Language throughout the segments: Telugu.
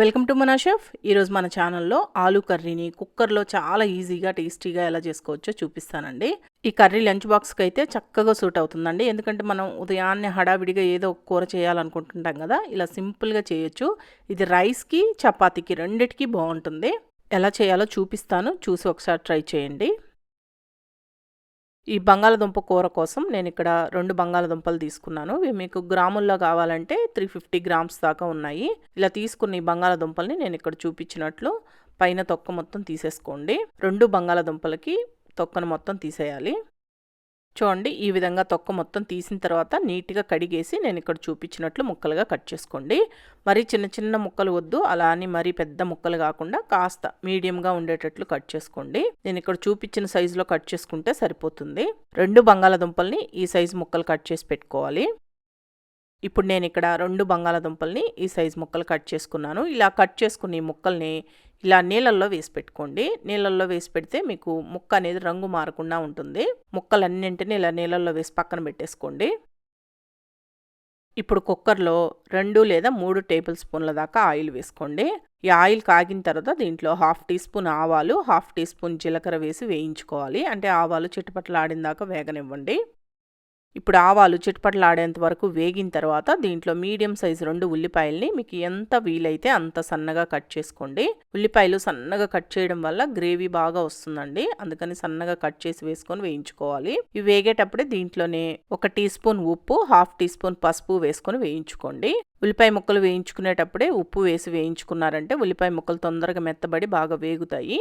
వెల్కమ్ టు మన షెఫ్. ఈరోజు మన ఛానల్లో ఆలు కర్రీని కుక్కర్లో చాలా ఈజీగా టేస్టీగా ఎలా చేసుకోవచ్చో చూపిస్తానండి. ఈ కర్రీ లంచ్ బాక్స్కి అయితే చక్కగా సూట్ అవుతుందండి. ఎందుకంటే మనం ఉదయాన్నే హడావిడిగా ఏదో ఒక కూర చేయాలనుకుంటుంటాం కదా ఇలా సింపుల్గా చేయొచ్చు. ఇది రైస్కి చపాతీకి రెండిటికి బాగుంటుంది. ఎలా చేయాలో చూపిస్తాను. చూసి ఒకసారి ట్రై చేయండి. ఈ బంగాళదుంప కూర కోసం నేను ఇక్కడ రెండు బంగాళదుంపలు తీసుకున్నాను. ఇవి మీకు గ్రాముల్లో కావాలంటే త్రీ ఫిఫ్టీ గ్రామ్స్ దాకా ఉన్నాయి. ఇలా తీసుకున్న ఈ బంగాళదుంపల్ని నేను ఇక్కడ చూపించినట్లు పైన తొక్క మొత్తం తీసేసుకోండి. రెండు బంగాళదుంపలకి తొక్కను మొత్తం తీసేయాలి. చూడండి ఈ విధంగా తొక్క మొత్తం తీసిన తర్వాత నీట్గా కడిగేసి నేను ఇక్కడ చూపించినట్లు ముక్కలుగా కట్ చేసుకోండి. మరి చిన్న చిన్న ముక్కలు వద్దు అలా అని మరీ పెద్ద ముక్కలు కాకుండా కాస్త మీడియంగా ఉండేటట్లు కట్ చేసుకోండి. నేను ఇక్కడ చూపించిన సైజులో కట్ చేసుకుంటే సరిపోతుంది. రెండు బంగాళదుంపల్ని ఈ సైజు ముక్కలు కట్ చేసి పెట్టుకోవాలి. ఇప్పుడు నేను ఇక్కడ రెండు బంగాళాదుంపల్ని ఈ సైజు ముక్కలు కట్ చేసుకున్నాను. ఇలా కట్ చేసుకున్న ఈ ముక్కల్ని ఇలా నీళ్ళల్లో వేసి పెట్టుకోండి. నీళ్ళల్లో వేసి పెడితే మీకు ముక్క అనేది రంగు మారకుండా ఉంటుంది. ముక్కలన్నింటినీ ఇలా నీళ్ళల్లో వేసి పక్కన పెట్టేసుకోండి. ఇప్పుడు కుక్కర్లో రెండు లేదా మూడు టేబుల్ స్పూన్ల దాకా ఆయిల్ వేసుకోండి. ఈ ఆయిల్ కాగిన తర్వాత దీంట్లో హాఫ్ టీ స్పూన్ ఆవాలు హాఫ్ టీ స్పూన్ జీలకర్ర వేసి వేయించుకోవాలి. అంటే ఆవాలు చిట్టుపట్లు ఆడిన దాకా వేగనివ్వండి. ఇప్పుడు ఆవాలు చిట్పట్లాడేంత వరకు వేగిన తర్వాత దీంట్లో మీడియం సైజు రెండు ఉల్లిపాయల్ని మీకు ఎంత వీలైతే అంత సన్నగా కట్ చేసుకోండి. ఉల్లిపాయలు సన్నగా కట్ చేయడం వల్ల గ్రేవీ బాగా వస్తుందండి. అందుకని సన్నగా కట్ చేసి వేసుకొని వేయించుకోవాలి. ఇవి వేగేటప్పుడే దీంట్లోనే ఒక టీ స్పూన్ ఉప్పు హాఫ్ టీ స్పూన్ పసుపు వేసుకొని వేయించుకోండి. ఉల్లిపాయ ముక్కలు వేయించుకునేటప్పుడే ఉప్పు వేసి వేయించుకున్నారంటే ఉల్లిపాయ ముక్కలు తొందరగా మెత్తబడి బాగా వేగుతాయి.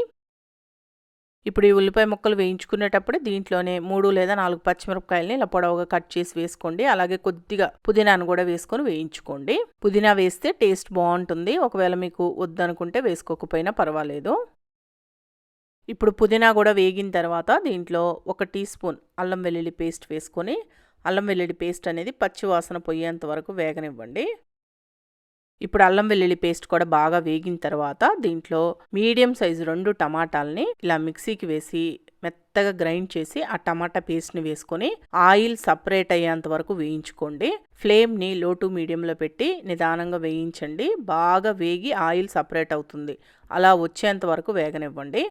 ఇప్పుడు ఈ ఉల్లిపాయ ముక్కలు వేయించుకునేటప్పుడు దీంట్లోనే మూడు లేదా నాలుగు పచ్చిమిరపకాయలని ఇలా పొడవుగా కట్ చేసి వేసుకోండి. అలాగే కొద్దిగా పుదీనాను కూడా వేసుకొని వేయించుకోండి. పుదీనా వేస్తే టేస్ట్ బాగుంటుంది. ఒకవేళ మీకు వద్దనుకుంటే వేసుకోకపోయినా పర్వాలేదు. ఇప్పుడు పుదీనా కూడా వేగిన తర్వాత దీంట్లో ఒక టీ స్పూన్ అల్లం వెల్లుల్లి పేస్ట్ వేసుకొని అల్లం వెల్లుల్లి పేస్ట్ అనేది పచ్చి వాసన పోయేంత వరకు వేగనివ్వండి. ఇప్పుడు అల్లం వెల్లుల్లి పేస్ట్ కూడా బాగా వేగిన తర్వాత దీంట్లో మీడియం సైజు రెండు టమాటాలని ఇలా మిక్సీకి వేసి మెత్తగా గ్రైండ్ చేసి ఆ టమాటా పేస్ట్ని వేసుకొని ఆయిల్ సపరేట్ అయ్యేంత వరకు వేయించుకోండి. ఫ్లేమ్ని లో టు మీడియంలో పెట్టి నిదానంగా వేయించండి. బాగా వేగి ఆయిల్ సపరేట్ అవుతుంది. అలా వచ్చేంత వరకు వేగనివ్వండి.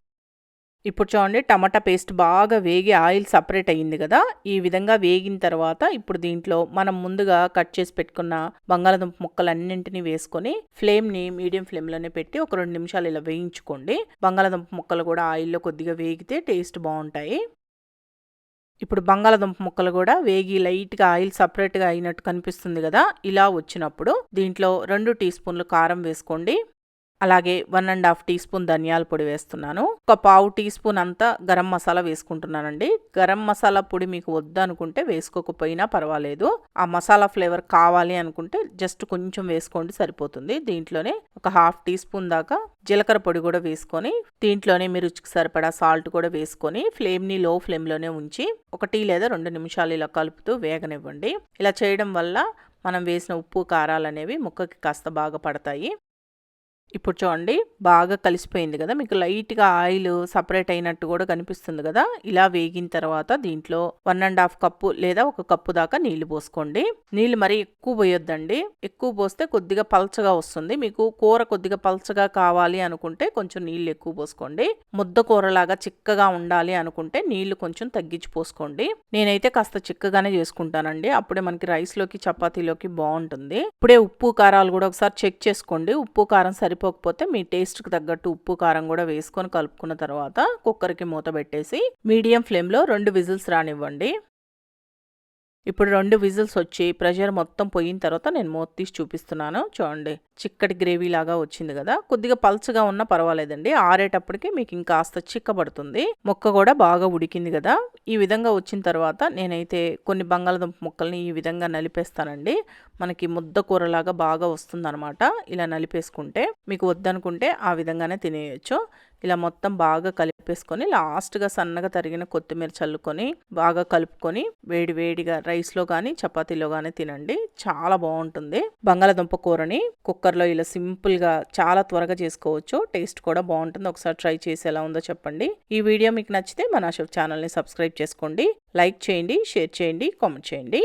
ఇప్పుడు చూడండి టమాటా పేస్ట్ బాగా వేగి ఆయిల్ సపరేట్ అయ్యింది కదా ఈ విధంగా వేగిన తర్వాత ఇప్పుడు దీంట్లో మనం ముందుగా కట్ చేసి పెట్టుకున్న బంగాళదుంప ముక్కలన్నింటినీ వేసుకొని ఫ్లేమ్ని మీడియం ఫ్లేమ్లోనే పెట్టి ఒక రెండు నిమిషాలు ఇలా వేయించుకోండి. బంగాళదుంప ముక్కలు కూడా ఆయిల్లో కొద్దిగా వేగితే టేస్ట్ బాగుంటాయి. ఇప్పుడు బంగాళదుంప ముక్కలు కూడా వేగి లైట్గా ఆయిల్ సపరేట్గా అయినట్టు కనిపిస్తుంది కదా ఇలా వచ్చినప్పుడు దీంట్లో రెండు టీ స్పూన్లు కారం వేసుకోండి. అలాగే one and half teaspoon ధనియాల పొడి వేస్తున్నాను. ఒక పావు టీ స్పూన్ అంతా గరం మసాలా వేసుకుంటున్నానండి. గరం మసాలా పొడి మీకు వద్దు అనుకుంటే వేసుకోకపోయినా పర్వాలేదు. ఆ మసాలా ఫ్లేవర్ కావాలి అనుకుంటే జస్ట్ కొంచెం వేసుకోండి సరిపోతుంది. దీంట్లోనే ఒక హాఫ్ టీ స్పూన్ దాకా జీలకర్ర పొడి కూడా వేసుకొని దీంట్లోనే మీరు రుచికి సరిపడా సాల్ట్ కూడా వేసుకొని ఫ్లేమ్ని లో ఫ్లేమ్లోనే ఉంచి ఒకటి లేదా రెండు నిమిషాలు ఇలా కలుపుతూ వేగనివ్వండి. ఇలా చేయడం వల్ల మనం వేసిన ఉప్పు కారాలు అనేవి ముక్కకి కాస్త బాగా పడతాయి. ఇప్పుడు చూడండి బాగా కలిసిపోయింది కదా. మీకు లైట్గా ఆయిల్ సపరేట్ అయినట్టు కూడా కనిపిస్తుంది కదా. ఇలా వేగిన తర్వాత దీంట్లో వన్ అండ్ హాఫ్ కప్పు లేదా ఒక కప్పు దాకా నీళ్ళు పోసుకోండి. నీళ్ళు మరీ ఎక్కువ పోయొద్దండి. ఎక్కువ పోస్తే కొద్దిగా పల్చగా వస్తుంది. మీకు కూర కొద్దిగా పల్చగా కావాలి అనుకుంటే కొంచెం నీళ్ళు ఎక్కువ పోసుకోండి. ముద్ద కూరలాగా చిక్కగా ఉండాలి అనుకుంటే నీళ్ళు కొంచెం తగ్గించి పోసుకోండి. నేనైతే కాస్త చిక్కగానే చేసుకుంటానండి. అప్పుడే మనకి రైస్లోకి చపాతీలోకి బాగుంటుంది. ఇప్పుడే ఉప్పు కారాలు కూడా ఒకసారి చెక్ చేసుకోండి. ఉప్పు కారం సరి సరిపోకపోతే మీ టేస్ట్కి తగ్గట్టు ఉప్పు కారం కూడా వేసుకొని కలుపుకున్న తర్వాత కుక్కర్కి మూత పెట్టేసి మీడియం ఫ్లేమ్లో రెండు విజిల్స్ రానివ్వండి. ఇప్పుడు రెండు విజిల్స్ వచ్చి ప్రెషర్ మొత్తం పోయిన తర్వాత నేను మూత తీసి చూపిస్తున్నాను. చూడండి. చిక్కటి గ్రేవీ లాగా వచ్చింది కదా. కొద్దిగా పల్చగా ఉన్నా పర్వాలేదండి. ఆరేటప్పటికి మీకు ఇంకాస్త చిక్కబడుతుంది. ముక్క కూడా బాగా ఉడికింది కదా. ఈ విధంగా వచ్చిన తర్వాత నేనైతే కొన్ని బంగాళదుంప ముక్కల్ని ఈ విధంగా నలిపేస్తానండి. మనకి ముద్ద కూరలాగా బాగా వస్తుందన్నమాట. ఇలా నలిపేసుకుంటే మీకు వద్దనుకుంటే ఆ విధంగానే తినేయచ్చు. ఇలా మొత్తం బాగా కలిపేసుకొని లాస్ట్గా సన్నగా తరిగిన కొత్తిమీర చల్లుకొని బాగా కలుపుకొని వేడి వేడిగా రైస్లో కానీ చపాతీలో కానీ తినండి. చాలా బాగుంటుంది. బంగాళదుంప కూరని కుక్కర్లో ఇలా సింపుల్గా చాలా త్వరగా చేసుకోవచ్చు. టేస్ట్ కూడా బాగుంటుంది. ఒకసారి ట్రై చేసి ఎలా ఉందో చెప్పండి. ఈ వీడియో మీకు నచ్చితే మన షెఫ్ ఛానల్ని సబ్స్క్రైబ్ చేసుకోండి. లైక్ చేయండి షేర్ చేయండి కామెంట్ చేయండి.